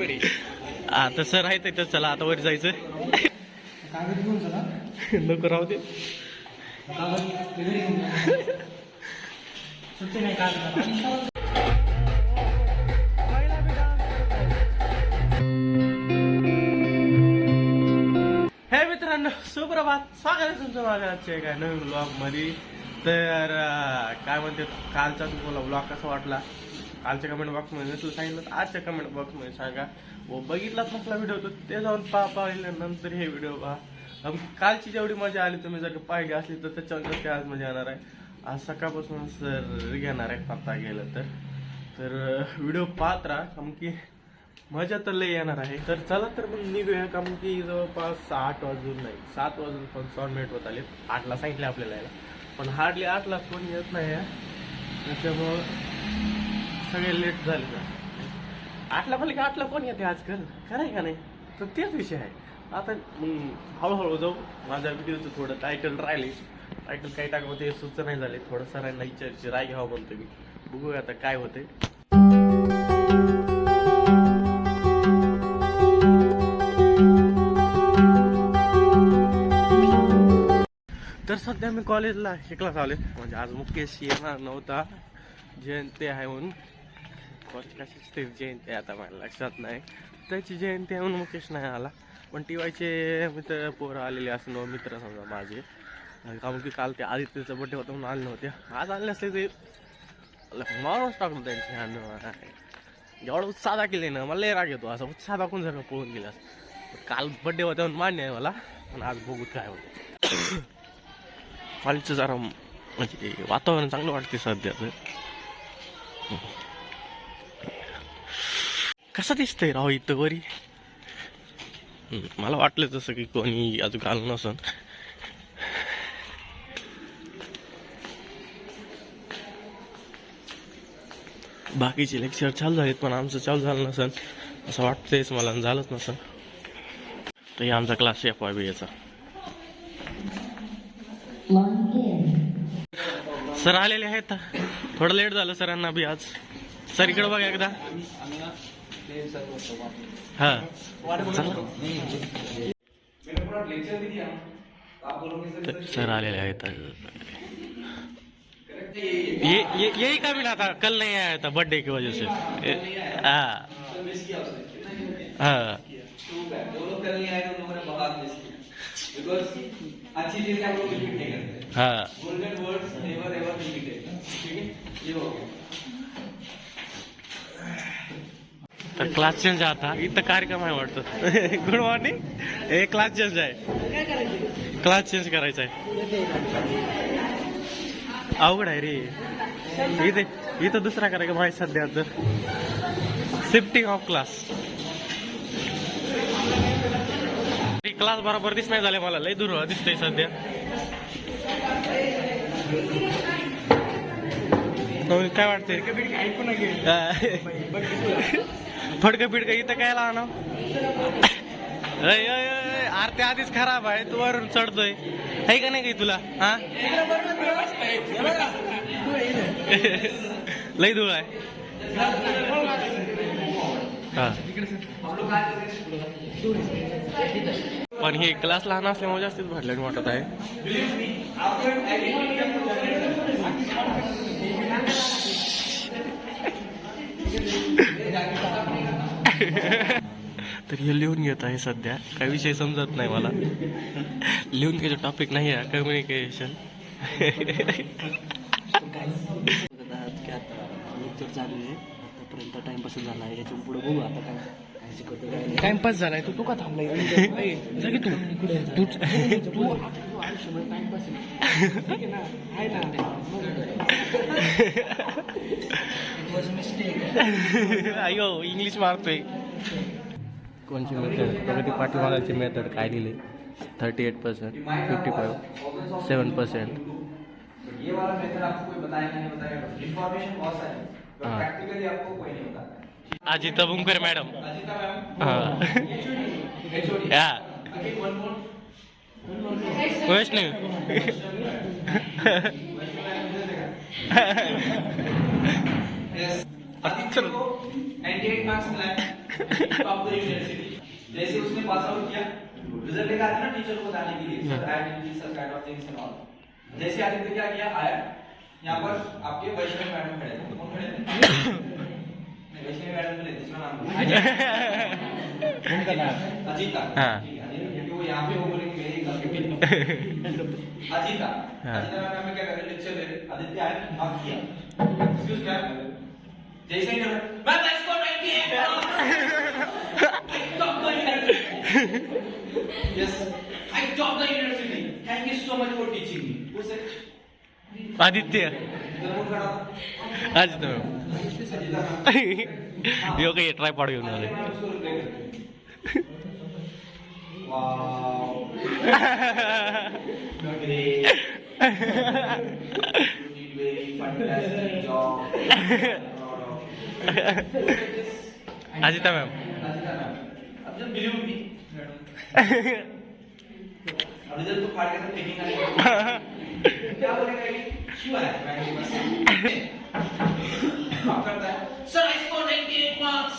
आता सर आहे तिथं चला आता वर जायचं. कागद घेऊन चला नको राहू दे. हे मित्रांनो सुप्रभात. स्वागत आहे तुमचं माझ्या आजच्या एका नवीन ब्लॉगमध्ये. तर काय म्हणते कालचा तुम्हाला ब्लॉग कसा वाटला? कालच्या कमेंट बॉक्समध्ये नसलं सांगितलं तर आजच्या कमेंट बॉक्समध्ये सांगा. व बघितलाच नसला व्हिडिओ तर ते जाऊन पहा पाहिल्यानंतर हे व्हिडिओ पहा. कालची जेवढी मजा आली तुम्ही जर का पाहिली असली तर त्याच्यावर कशी आज मजा येणार आहे? आज सकाळपासून सर घेणार आहे पत्ता गेलं तर. तर व्हिडिओ पाहत राहा कारण की मजा तर लय येणार आहे. तर चला तर मग निघूया कारण की जवळपास आठ वाजून नाही सात वाजून पण सॉन मिनिट होत आले आठला सांगितले आपल्याला यायला. पण हार्डली आठला कोण येत नाही आहे. त्याच्यामुळं सगळे लेट झाले आठला म्हणलं की आठला कोण येते आजकाल? खरं आहे का नाही? तर तेच विषय आहे. आता हळूहळू जाऊ. माझ्या व्हिडिओचं थोडं टायटल राहिले. टायटल काही टाकावं ते सुच नाही झाले. थोडं सरांना विचारची राय घ्यावं म्हणतो मी. बघूया आता काय होते तर सध्या मी कॉलेजला शिकला चालेल म्हणजे आज मुकेश येणार नव्हता. जयंती आहे म्हणून. कॉलेज कशाची तरी जयंती आहे आता मला लक्षात नाही. त्याची जयंती आहे म्हणून मुकेश नाही आला. पण टी वायचे मित्र पोरं आलेले असं मित्र समजा माझे. कारण की काल ते आदित्यचा बड्डे होता म्हणून आले नव्हते. आज आले असले ते. नॉर्मल टाकलो त्यांची. हँड एवढा उत्साह दाखले ना मला लय राग येतो. असं उत्साह दाखवून जर पळून गेलास काल बड्डे होता म्हणून मान्य आहे मला. पण आज बघू काय होतं. कॉलेजचं जरा म्हणजे वातावरण चांगलं वाटते सध्याचं. कसं दिसतंय राव इथं वरी? मला वाटलं तसं की कोणी अजून आलं नसन. बाकीचे लेक्चर चालू झालेत पण आमचं चालू झालं नसन. असं वाटतंयच मला आणि झालंच नसन. तर हे आमचा क्लास एफ वाय बी याचा सर आलेले आहेत. थोडं लेट झालं सरांना बी आज. सर इकडं बघा एकदा. हा। सर आलेले आहेत ये ये यही का मिला था। कल नहीं आया था बर्थडे की वजह से। हाँ। हाँ अच्छी चीज़ें आप लोग रिपीट नहीं करते। हाँ। Golden words never ever repeated ठीक है? ये हो गया। तर क्लास चेंज आता. इथं कार्यक्रम आहे वाटतं. गुड मॉर्निंग हे क्लास चेंज आहे. क्लास चेंज करायचा आहे. अवघड आहे रे. इथे इथं दुसरा कार्यक्रम आहे सध्या तर शिफ्टिंग ऑफ क्लास क्लास बरोबर दिस नाही झाले मला. लय दूर दिसतंय सध्या. काय वाटतंय? फडकं फिडकं इथं काय लावणं अय अय अय, आरती आधीच खराब आहे तू वरून चढतोय. आहे का नाही काही तुला? हा? लई धूळ आहे. पण हे क्लास लहान असल्यामुळे जास्तीच भरल्याने वाटत आहे. तर हे लिहून घेत आहे सध्या. काही विषय समजत नाही मला. लिहून घ्यायचं टॉपिक नाही आहे कम्युनिकेशन लेक्चर चालू आहे आतापर्यंत टाइमपास झाला आहे याच्यापुढे बघू आता काय काय काय टाइमपास झालाय तू तू का थांबलाय तू तू आयुष्यभर टाइमपास ठीक आहे ना? आहे ना? मिस्टेक अयो इंग्लिश मारतोय. कोणची मेथड प्रगती पाठीमागाची मेथड काय दिली thirty eight percent fifty five seven percent ये वाला मेथड आपको कोई बताएगा नहीं बताएगा इंफॉर्मेशन बहुत सारी। प्रैक्टिकली आपको कोई नहीं बताता अजित बुंकर मॅडम हा वैष्णव। यस आदित्य 98 मार्क्स मिला टॉप द यूनिवर्सिटी जैसे उसने पास आउट किया रिज़ल्ट लेकर आते ना टीचर को बताने के लिए sir I did this kind of things and all जैसे आदित्य क्या किया आया। यहाँ पर आपके वैष्णव मैडम खड़े थे। कौन खड़े थे? वैष्णव मैडम खड़े दूसरा नाम। अजीता। हाँ। वो यहाँ पे वो बोलेंगे मेरी गलती अजीता। अजीता मैम हमें क्या कर रहे लेक्चर दे रहे आदित्य आए माफ किया। एक्सक्यूज मैम जैसे ही कर ma'am I score 98 yes I top the university thank you so much for teaching me वो सर आदित्य। अजीता मैम। यो काही ट्रायपॉड घेऊन आले। मैम उसको रिप्लाई कर wow great You did very fantastic job. Proud of you. Ajita ma'am Rajita ma'am, अब जब believe me अब जब तो फाड़ के सब टेकिंग आएगी क्या बोलेगा ये क्यों आया मैं के पास आप करता है सर आई स्कोर 98 मार्क्स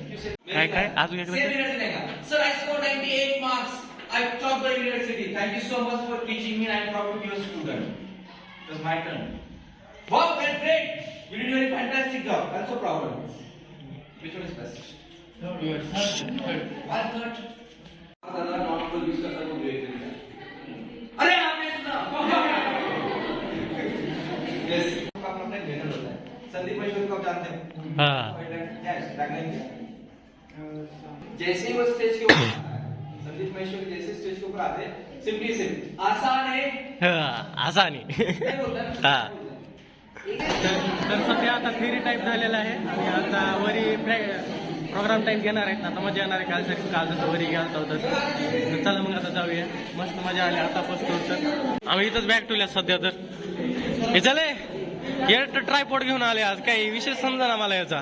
काय काय अजून एकदा sir I score 98 marks I top the university thank you so much for teaching me I am proud to be a student it my turn wow very great you did very fantastic job I am so proud of you which one is best अरे आपने सुना। संदीप भाई को आप जानते हैं? हाँ? जैसे ही वो स्टेज के ऊपर संदीप महेश्वरी जैसे स्टेज के ऊपर आते हैं सिंपली सिंपल आसान। है हा, असा नाही नहीं बोलता ना? हा. तर सध्या आता थेरी टाईप झालेला आहे. आणि आता वरी प्रोग्राम टाईप घेणार आहेत. आता मजा येणार आहे. काल सरी काल जसं वरी घालता होतं. तर चला मग आता जाऊया. मस्त मजा आली. आता पोचतो तर आम्ही इथंच बॅग ठेवल्या सध्या तर. हे चले. एअर ट्रायपॉड घेऊन आले आज. काही विशेष समजा ना मला याचा.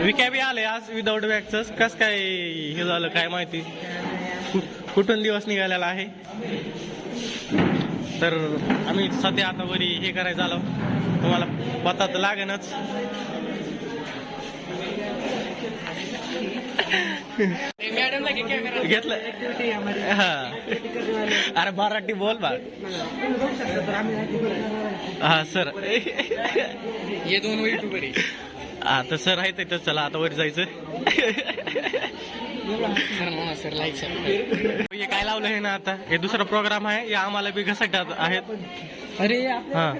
विकॅबी आले आज विदाऊट बॅगच कस काय हे झालं काय माहिती? कुठून दिवस निघालेला आहे? तर आम्ही सध्या आता वरी हे करायचं आलो. तुम्हाला पता तर लागेनच. घेतलं. हा. अरे मराठी बोल बा. हा सर. ये दोन हा तर सर आहे तर चला आता वर जायचं. हे काय लावलं आहे ना आता? हे दुसरा प्रोग्राम आहे. या आम्हाला बी घसटतात आहेत. अरे हा.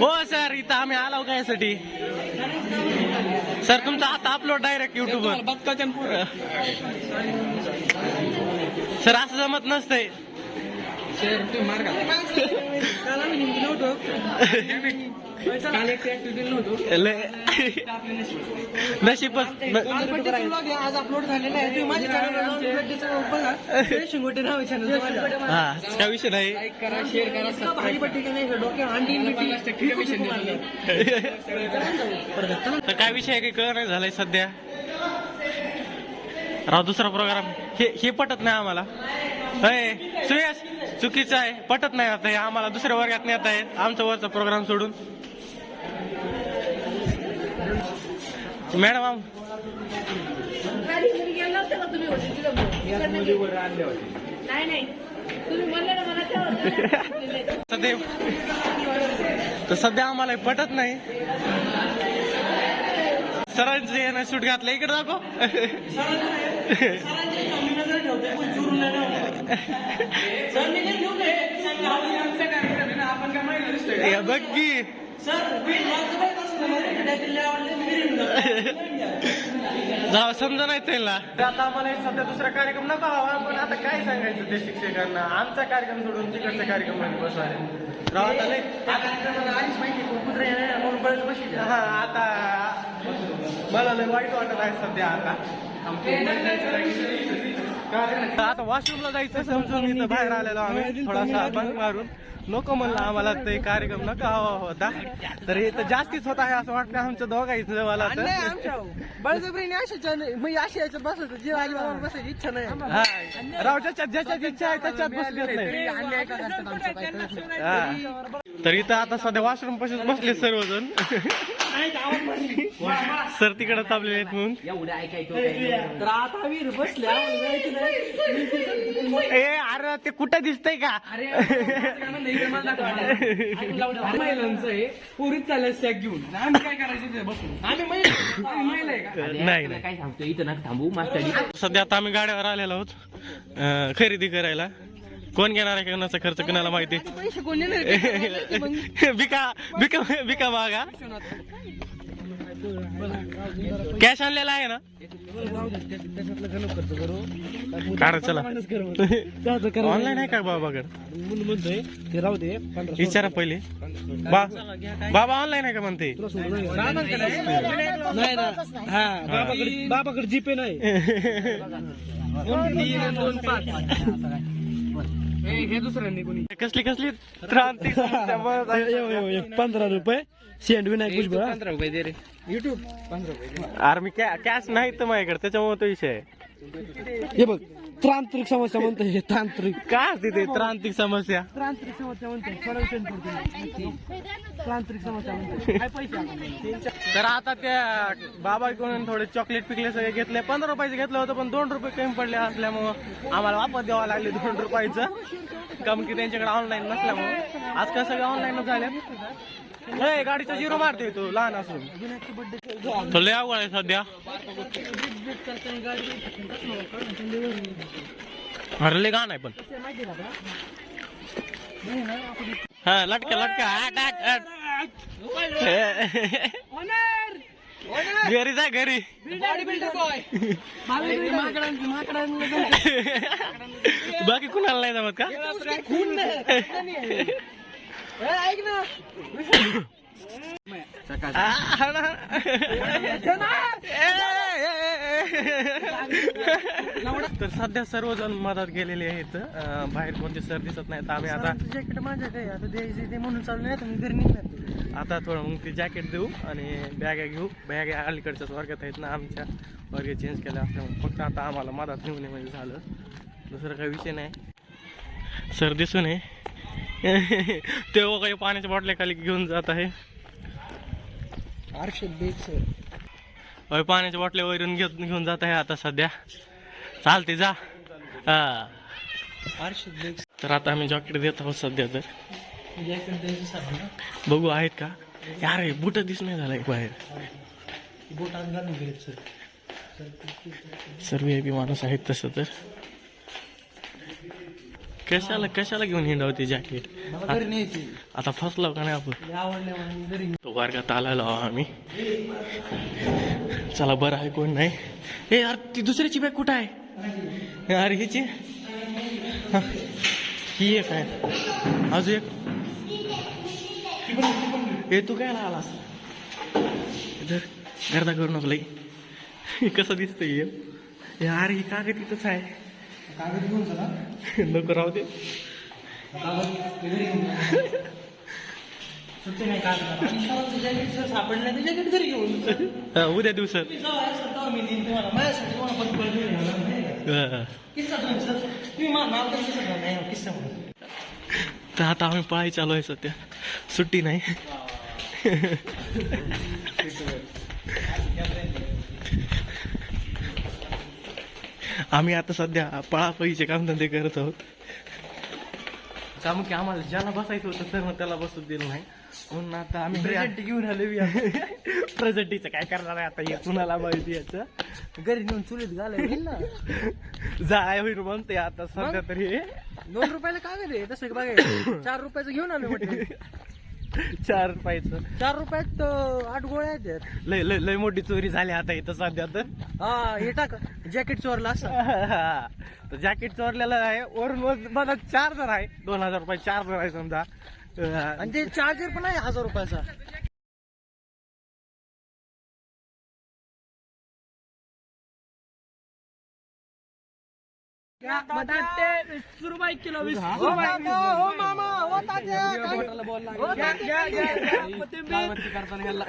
हो सर इथं आम्ही आलो का यासाठी? सर तुमचा आता अपलोड डायरेक्ट युट्यूबवर सर असं जमत नसतंय. सर तुम्ही मार्ग नशीबच. आज अपलोड झालेला आहे. तुम्ही माझ्या शिंगोटे नाव. हा काय विषय नाही. करा शेअर करा. तर काय विषय आहे काही कळ नाही झालाय सध्या? राव दुसरा प्रोग्राम हे हे पटत नाही आम्हाला. अय सुयश चुकीचं आहे. पटत नाही आता हे. आम्हाला दुसऱ्या वर्गात नेत आहे आमचा वरचा प्रोग्राम सोडून मॅडम आम- खाली घरी गेला होता का तुम्ही होते तिथं नाही नाही तुम्ही म्हणलं ना मला तेव्हा सध्या तर सध्या आम्हाला हे पटत नाही. सरांचे यानं सूट घातलं इकडे दाखव. हे बघ की. जाऊ समजा नाही त्यांना. आता आम्हाला हे सध्या दुसरा कार्यक्रम नको हवा पण आता काय सांगायचं ते शिक्षकांना? आमचा कार्यक्रम सोडून तिकडच्या कार्यक्रममध्ये बसणार राव आता लय आधीच माहिती कुत्रे म्हणून बळच बसली हा आता मला लय वाईट वाटत आहे सध्या आता. आता वॉशरूमला जायचं समजून इथं बाहेर आलेलो आम्ही. थोडासा बंक मारून. नको म्हणलं आम्हाला ते कार्यक्रम नका हवा होता. तर इथं जास्तीच होत आहे असं वाटतं आमच्या दोघांचं मला तर. बळजबरीने अशाच्या म्हणजे अशी याच्यात बसायचं जे आजी बसायची इच्छा नाही. हा. राव ज्याच्यात ज्याच्यात इच्छा आहे त्याच्यात बसलेत तरी नाही. हा. तर इथं आता सध्या वॉशरूम पाशीच बसले सर्वजण. सर तिकडे थांबलेले आहेत म्हणून. तर आता वीर बसले आम्हाला जायचं नाही. ए अरे ते कुठं दिसतंय का? अरे चालल्या सॅक घेऊन. आम्ही काय करायचं बसून. आम्ही महिला. नाही नाही. काय सांगतो इथं ना थांबू. मास्टर सध्या आता आम्ही गाड्यावर आलेलो आहोत खरेदी करायला. कोण घेणार आहे कोणाचा खर्च? कोणाला माहिती? पैसे कोण. बिका बिका बिका मागा. कॅश आणलेला आहे ना? काढ चला. ऑनलाईन आहे का बाबाकडे? म्हणतोय ते राहू दे विचारा पहिले. बा बाबा ऑनलाईन आहे का म्हणते? बाबाकडे जीपे नाही. हे दुसऱ्यांनी कोणी? कसली कसली? क्रांती. पंधरा रुपये. सेंड विनायक भुजबळ पंधरा रुपये दे रे. युट्यूब पंधरा रुपये अरे मी कॅश नाही तर माझ्याकडे त्याच्यामुळे तो विषय आहे. हे बघ तांत्रिक समस्या म्हणतो हे तांत्रिक. काय असते ते त्रांतिक समस्या? तांत्रिक समस्या म्हणतो सोल्युशन पडतो तांत्रिक समस्या म्हणतो काय पैसे आपण? तर आता त्या बाबाकडून थोडे चॉकलेट पिकले सगळे घेतले. पंधरा रुपयाचे घेतलं होतं पण दोन रुपये कमी पडले असल्यामुळं आम्हाला वापस द्यावं लागले दोन रुपयाचं. कम की त्यांच्याकडे ऑनलाईन नसल्यामुळं. आजकाल सगळे ऑनलाईनच झाले हे गाडीचा झिरो मारते तू लहान असून. तो लय अवघड आहे सध्या. अरे लय गाण आहे पण. हा लटका लटका. आट आट आट घरी जा घरी. बाकी कुणाला नाही जमत का? नाही. ऐक ना. तर सध्या सर्वजण मदत गेलेले आहेत. बाहेर कोणते सर दिसत नाहीत. आम्ही आता जॅकेट माझ्या काय आता द्यायचे ते म्हणून चालू नाही घरी निघणार आता थोडं मग ते जॅकेट देऊ आणि बॅगा घेऊ. बॅगा अलीकडच्याच वर्गात आहेत ना आमच्या वर्ग चेंज केल्या असल्यामुळे फक्त आता आम्हाला मदत नेऊन म्हणजे झालं. दुसरं काही विषय नाही. सर दिसू नये तेव्हा काही पाण्याच्या बाटल्या खाली घेऊन जात आहे. सर पाण्याच्या बाटल्या वरून घेऊन घेऊन जात आहे आता सध्या. चालते जा. हा. तर आता आम्ही जॉकेट देत आहोत सध्या तर. बघू आहेत का? यार हे बुट दिस नाही झालं बाहेर. सर सर्व माणूस आहेत तसं तर. कशाला कशाला घेऊन हिंडावते जॅकेट आता फसलो का नाही आपण? तो वर्गात आलेलो आम्ही. चला बरं आहे कोण नाही? हे यार ती दुसऱ्याची बॅग कुठं आहे? अरे हिची? हा. एक आहे. अजून एक. हे तू काय आलास इधर गर्दा करू नको लई. कसं दिसतंय? यार ही कागद तिथंच आहे. कागद घेऊन चला. नको राहू दे. सुट्टी नाही कागद. सापडलं जॅकेट घेऊन हा, उद्या दिवस जेव्हा आहे सर तेव्हा मी देईन तुम्हाला माझ्यासाठी तुम्हाला पण पैसे घेऊन येणार नाही. किस्सा तुम्ही सर तुम्ही मला नाव तरी किस्सा करा. नाही किस्सा म्हणून तर आता आम्ही पळाई चालू आहे सध्या. सुट्टी नाही. आम्ही आता सध्या पळापळीचे कामधंदे करत आहोत. की आम्हाला ज्याला बसायचं होतं तर मग त्याला बसू दिलं नाही. म्हणून आता आम्ही प्रेझेंट घेऊन आले प्रेझेंटीचं काय करणार आहे आता हे? कुणाला माहिती याचं? घरी नेऊन चुलीत घालायला ना? जाय होईल म्हणते आता सध्या तरी. दोन रुपयाला कागद आहे. तसं बघायचं चार रुपयाचं घेऊन आलो म्हटलं. चार पायचं चार रुपयात अं, आठ गोळ्या आहेत. लय लय लय मोठी चोरी झाली आता इथं सध्या तर. हा हे टाक. जॅकेट चोरला असं. तर जॅकेट चोरलेलं आहे. वरून मला चार जण आहे. दोन हजार रुपये चार जण आहे समजा. आणि ते चार्जर पण आहे हजार रुपयाचा. वीस रुपये किलो वीस रुपये हो मामा हो तात्या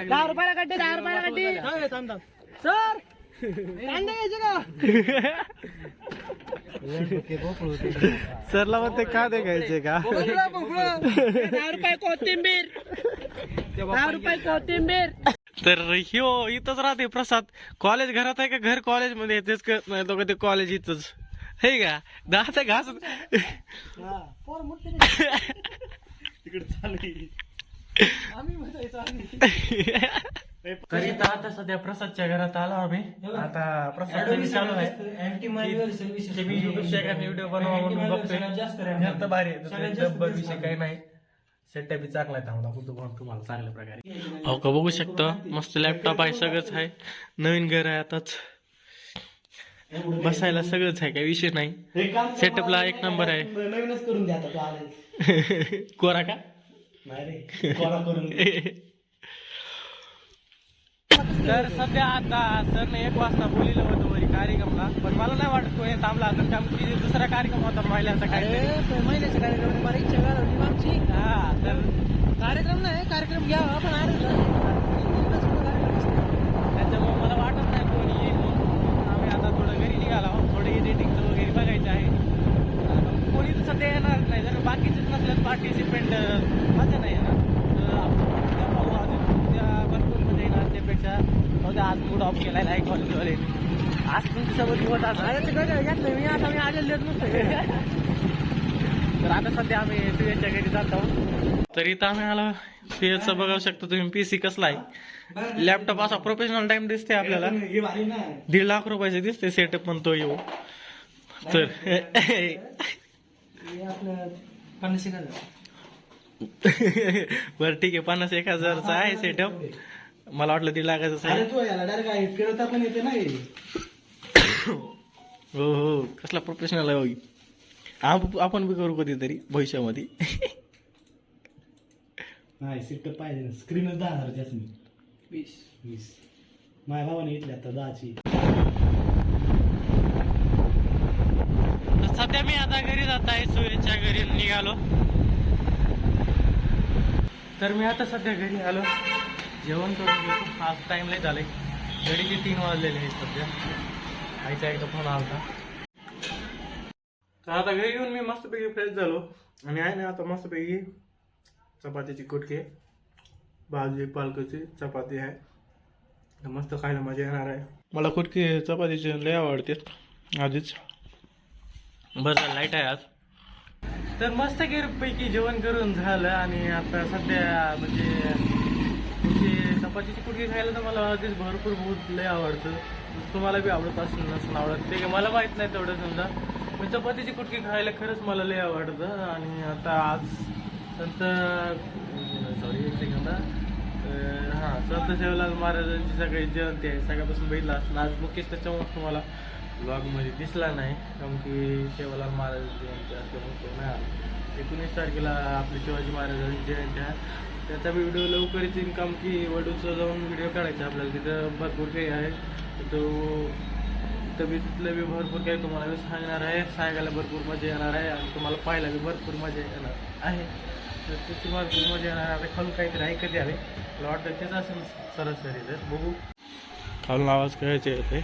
दहा रुपयाला गड्डे दहा रुपयाला गड्डे. सर का? सरला म्हणते का? दे घ्यायचे का दहा रुपये कोथिंबीर. दहा रुपये कोथिंबीर. तर ह्यो इथंच राहते प्रसाद. कॉलेज घरात आहे का घर कॉलेजमध्ये तेच कळत नाही तो ते कॉलेज इथंच. हे का दहा घास तरी आता सध्या प्रसादच्या घरात आलो आम्ही. आता प्रसाद चालू आहे. मी युट्यूब व्हिडिओ बनवा म्हणून बघतोय. भारी आहे. डब्बर विषय काही नाही. सेटअप बी चांगला आहे चांगला कुठं पण तुम्हाला चांगल्या प्रकारे? हो का बघू शकता? मस्त लॅपटॉप आहे सगळंच आहे. नवीन घर आहे आताच. बसायला सगळंच आहे काही विषय नाही. सेटअपला एक नंबर आहे. नवीनच करून द्या आता कोरा का? नाही रे कोरा करून तर सध्या आता सरने एक वाजता बोलिलं होतं वरी कार्यक्रमला पण मला नाही वाटत कोणी थांबला असेल कारण की दुसरा कार्यक्रम होता महिलांचा काहीतरी. महिन्याच्या कार्यक्रम मला इच्छा आमची हा तर कार्यक्रम नाही कार्यक्रम घ्यावा पण आयोजन त्याच्यामुळे मला वाटत नाही कोणी येईल म्हणून आम्ही आता थोडं घरी निघालो एडिटिंगचं वगैरे बघायचं आहे. कोणी तर सध्या येणार नाही जर बाकीचेच नसल्यास पार्टिसिपेंट मजा नाही येणार. उद्या पाहू अजून उद्या भरपूर मजा येणार त्यापेक्षा. उद्या आज मूड ऑफ केलाय आहे कॉलेजवाले आज तुमच्यासोबत होत आज मी आता मी आलेले नसतो. तर आता सध्या आम्ही सुयशच्या घरी जात. आहोत तर इथं आम्ही आलो. सुयशचं बघू शकता तुम्ही. पीसी कसला आहे. लॅपटॉप असा प्रोफेशनल टाइम दिसते आपल्याला. हे दीड लाख रुपयाचे दिसते सेटअप पण तो येऊ. तर हे आपलं पन्नास एक हजार. बरं ठीक आहे. पन्नास एक हजारचा आहे सेटअप मला वाटलं अरे तू याला डायरेक्ट आहे. फिरवता पण येते नाही हो. हो कसला प्रोफेशनल आहे होई आप- आपण बी करू कधीतरी भविष्यामध्ये. नाही सेटअप पाहिजे. स्क्रीनच दहा हजार जास्त मी वीस. वीस. माझ्या भावाने घेतली आता दहाची. सध्या मी आता घरी जात आहे सूर्यच्या घरी निघालो. तर मी आता सध्या घरी आलो. जेवण करून घेतो आज टाइम लय आहे घडीचे तीन वाजलेले आहेत सध्या. आईचा एकदा फोन आला तर आता घरी येऊन मी मस्तपैकी फ्रेश झालो. आणि आहे ना आता मस्तपैकी चपातीची कुटके भाजी पालकाची चपाती आहे. तर मस्त खायला मजा येणार आहे. मला कुटके चपातीचे लय आवडते आधीच. बरं लाइट आहे आज. तर मस्त पैकी जेवण करून झालं आणि आता सध्या म्हणजे चपातीची कुठली खायला तर मला अगदीच भरपूर बहुत लय आवडतं. तुम्हाला बी आवडत असेल नसून आवडत. ते काय मला माहीत नाही तेवढं समजा. पण चपातीची कुटकी खायला खरंच मला लय आवडतं. आणि आता आज संत सॉरी एक सेकंद हां. संत सेवलाल महाराजांची सगळी जयंती आहे. सगळ्यापासून बघितलं असणार. आज मुख्यच त्याच्यामुळे तुम्हाला ब्लॉगमध्ये दिसला नाही कारण की सेवालाल महाराज जयंती असल्यामुळे तो नाही आला. एकोणीस तारखेला आपली शिवाजी महाराजांची जयंती आहे. त्याचा व्हिडिओ लवकरच येईल काम की वडूचं जाऊन व्हिडिओ काढायचा आपल्याला. तिथं भरपूर काही आहे. तो तब्येतीतलं बी भरपूर काही तुम्हाला मी सांगणार आहे. सांगायला भरपूर मजा येणार आहे आणि तुम्हाला पाहायला बी भरपूर मजा येणार आहे. तर त्याची भरपूर मजा येणार आहे. आता खालून काहीतरी ऐकत आले मला वाटतं तेच असेल सरासरी. तर बघू. खालून आवाज करायचे ते.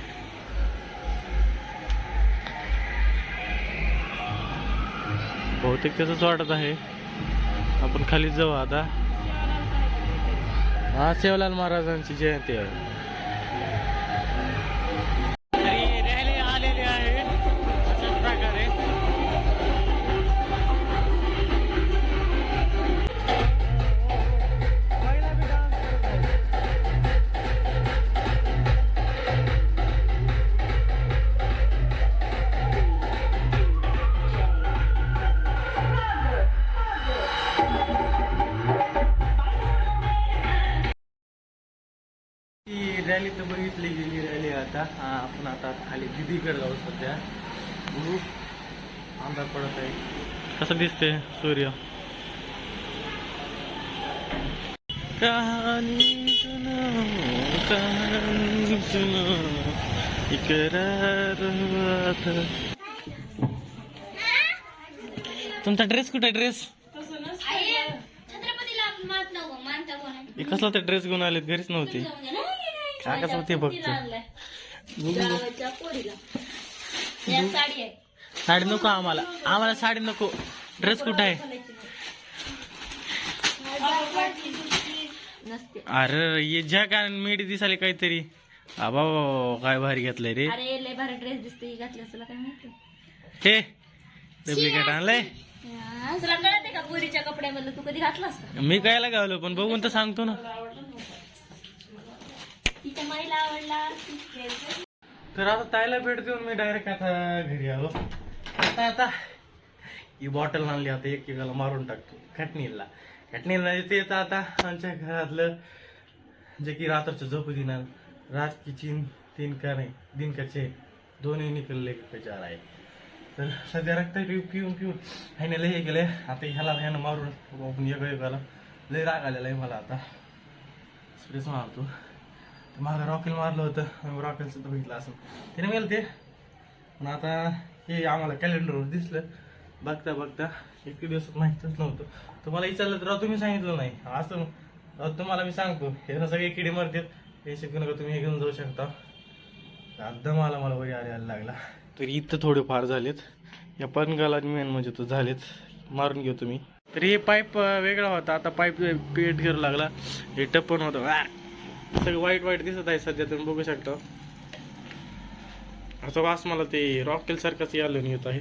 बहुतेक त्याचंच वाटत आहे. आपण खाली जाऊ आता. हा सेवलाल महाराजांची जयंती आहे. दिदीकडे जाऊ सध्या. बघू. अंधार पडत आहे. कसं दिसते सूर्य? कहानी सुनो कहानी सुनो इकरार हुआ था तुमचा ड्रेस कुठे ड्रेस छत्रपतीला मात नको मानता कोण? आहे? हे कसला तर ड्रेस घेऊन आलेत घरीच नव्हते. म्हणजे नाही, नाही, काय पोरीला. या साडी आहे. साडी नको आम्हाला. आम्हाला साडी नको. ड्रेस कुठे आहे? नसते. अरे ये ज्या कारण मेडी दिसाले काहीतरी. आबा काय भारी घेतलंय रे. अरे लय भारी ड्रेस दिसते घातली तुला काय माहिती? हे डुप्लिकेट आणलंय. तुला कळते का पोरीच्या कपड्यामधलं तू कधी घातलास का? मी कायला गावलो पण बघून तर सांगतो ना. तिच्या माईला आवडला. तर आता ताईला भेट देऊन मी डायरेक्ट आता घरी आलो. आता आता. ही बॉटल आणली आता एक एकाला मारून टाकतो. खटणीला खटणीला येते तर आता आमच्या घरातलं जे की रात्रचं झोपू दिनार रात की चीन तीन का नाही दिन दोन्ही निकलले का चार आहे तर सध्या रक्त पिऊ पिऊन पिऊन ह्याने लय हे गेले आता ह्याला ह्यानं मारून आपण एक एकाला लय राग आलेला आहे मला आता. स्प्रेस मारतो मागं रॉकेल मारलं होतं. रॉकेलचं बघितलं असं. त्याने मेल ते. पण आता हे आम्हाला कॅलेंडरवर दिसलं. बघता बघता. एक दिवसात माहीतच नव्हतं. तुम्हाला विचारलं तर राव तुम्ही सांगितलं नाही. असं राव तुम्हाला मी सांगतो. हे सगळे किडे मरतात. हे शिकू नका तुम्ही हे घेऊन जाऊ शकता. एकदम मला मला वरी आलेला लागला. तर इथं थोडे फार झालेत. या पनगाला मेन म्हणजे तो झालेत. मारून घेऊ तुम्ही. तर हे पाईप वेगळा होता. आता पाईप पेट करू लागला. हे टप्पन होतं. सगळं वाईट वाईट दिसत आहे सध्या तुम्ही बघू शकता. असं वास मला ते रॉकेल सारखाच यायला येत आहे.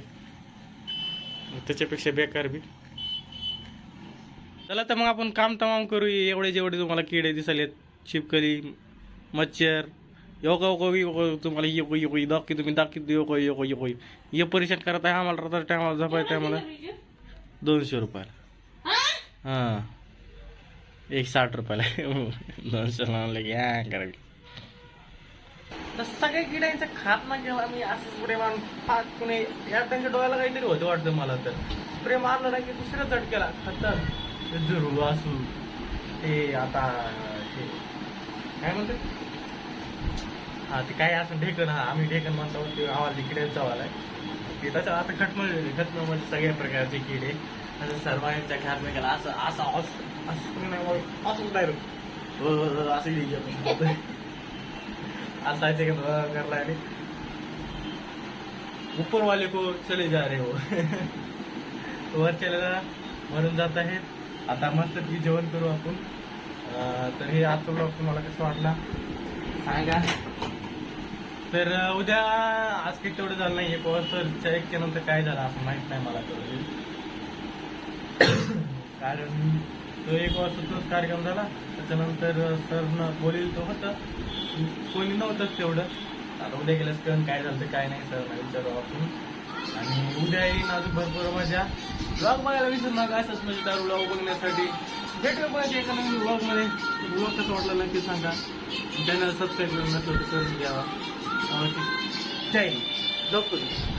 त्याच्यापेक्षा बेकार बी. चला तर मग आपण काम तमाम करू एवढे जेवढे तुम्हाला किडे दिसलेत चिपकली मच्छर योको योको योको तुम्हाला योको योको दाखी तुम्ही दाखी योको योको योको हे परेशान करत आहे आम्हाला टायमाला झोपाय टायमाला दोनशे रुपयाला. हां. एक साठ रुपयाला. दोनशे आणलं की हा करावी तर सगळ्या किड्यांचा खात्मा केला मी असं स्प्रे मारून फाट कुणी या त्यांच्या डोळ्याला काहीतरी होतं वाटतं मला तर. स्प्रे मारलं ना की दुसऱ्या झटकेला खतर ते जुरू असू ते आता हे. काय म्हणते? हा ते काय असं ढेकण हा आम्ही ढेकन म्हणतो ते आवाज किड्यांचा आवाज आहे ते तसं आता खटम खटम म्हणजे सगळ्या प्रकारचे किडे. असं सर्वांच्या नाही गेला असं असं असं असं spray नाही मारून, असं डायरेक्ट असं आता ऐसे कर रहा है ऊपर वाले को चले जा रहे हो वर चले जा म्हणून जात आहे आता मस्त की जेवण करू आपण तर हे आजचा ब्लॉग तुम्हाला कसं वाटला सांगा तर उद्या आज काही तेवढं झालं नाही एक वाजता चेक केल्यानंतर काय झालं असं माहीत नाही मला तर कारण तो एक वाजता तोच कार्यक्रम झाला. त्याच्यानंतर सरनं बोलील तो होतं. कोणी नव्हतंच तेवढं. आता उद्या गेल्यास कळण काय झालं काय नाही सर विचारू आपण. आणि उद्या येईन अजून भरपूर मजा. ब्लॉग बघायला विसरू नका असंच म्हणजे दारू ब्लॉग बघण्यासाठी. भेटू पाहिजे एका नवीन ब्लॉगमध्ये ब्लॉग कसं वाटलं नक्की सांगा. चॅनल सबस्क्राईब करून नसेल तर करून द्यावा जय हिंद. करू